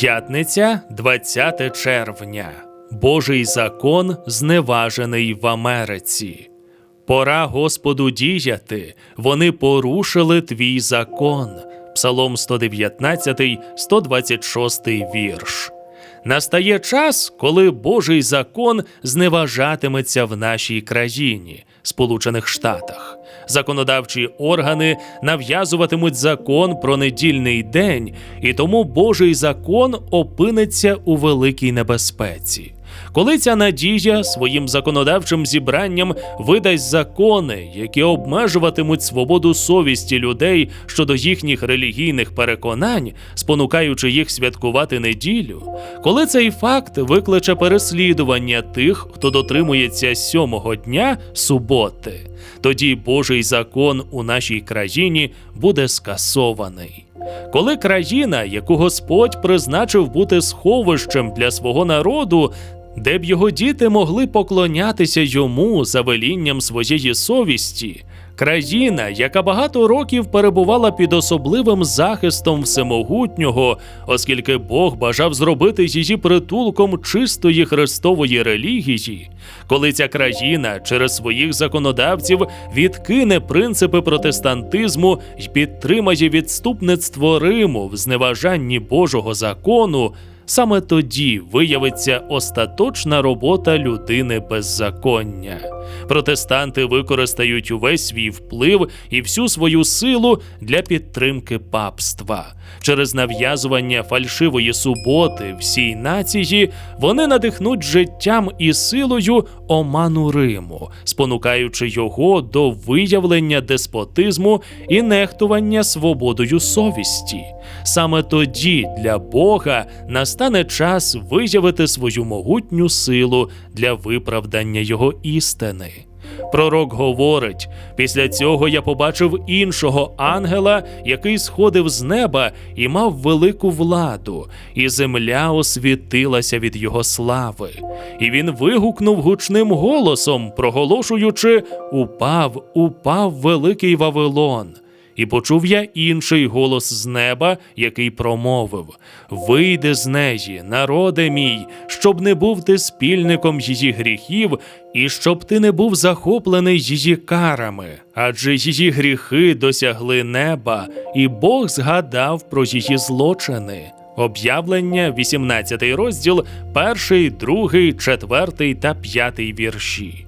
П'ятниця, 20 червня. Божий закон зневажений в Америці. Пора Господу діяти, вони порушили твій закон. Псалом 119, 126 вірш. Настає час, коли Божий закон зневажатиметься в нашій країні, Сполучених Штатах. Законодавчі органи нав'язуватимуть закон про недільний день, і тому Божий закон опиниться у великій небезпеці. Коли ця надія своїм законодавчим зібранням видасть закони, які обмежуватимуть свободу совісті людей щодо їхніх релігійних переконань, спонукаючи їх святкувати неділю, коли цей факт викличе переслідування тих, хто дотримується сьомого дня суботи, тоді Божий закон у нашій країні буде скасований. Коли країна, яку Господь призначив бути сховищем для свого народу, де б його діти могли поклонятися йому за велінням своєї совісті, країна, яка багато років перебувала під особливим захистом всемогутнього, оскільки Бог бажав зробити її притулком чистої христової релігії, коли ця країна через своїх законодавців відкине принципи протестантизму й підтримає відступництво Риму в зневажанні Божого закону. Саме тоді виявиться остаточна робота людини беззаконня. Протестанти використають увесь свій вплив і всю свою силу для підтримки папства. Через нав'язування фальшивої суботи всій нації вони надихнуть життям і силою оману Риму, спонукаючи його до виявлення деспотизму і нехтування свободою совісті. Саме тоді для Бога настане час виявити свою могутню силу для виправдання його істини. Пророк говорить: після цього я побачив іншого ангела, який сходив з неба і мав велику владу, і земля освітилася від його слави. І він вигукнув гучним голосом, проголошуючи: Упав, упав великий Вавилон. І почув я інший голос з неба, який промовив: Вийди з неї, народе мій, щоб не був ти спільником її гріхів, і щоб ти не був захоплений її карами, адже її гріхи досягли неба, і Бог згадав про її злочини. Об'явлення, 18 розділ, 1, 2, 4 та 5 вірші.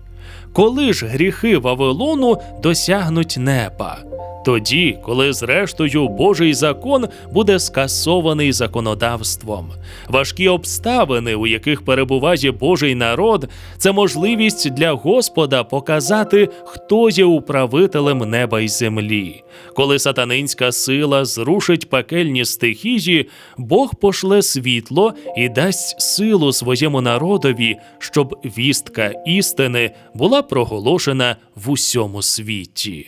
Коли ж гріхи Вавилону досягнуть неба? Тоді, коли зрештою Божий закон буде скасований законодавством, важкі обставини, у яких перебуває Божий народ, це можливість для Господа показати, хто є управителем неба й землі. Коли сатанинська сила зрушить пекельні стихії, Бог пошле світло і дасть силу своєму народові, щоб вістка істини була проголошена в усьому світі.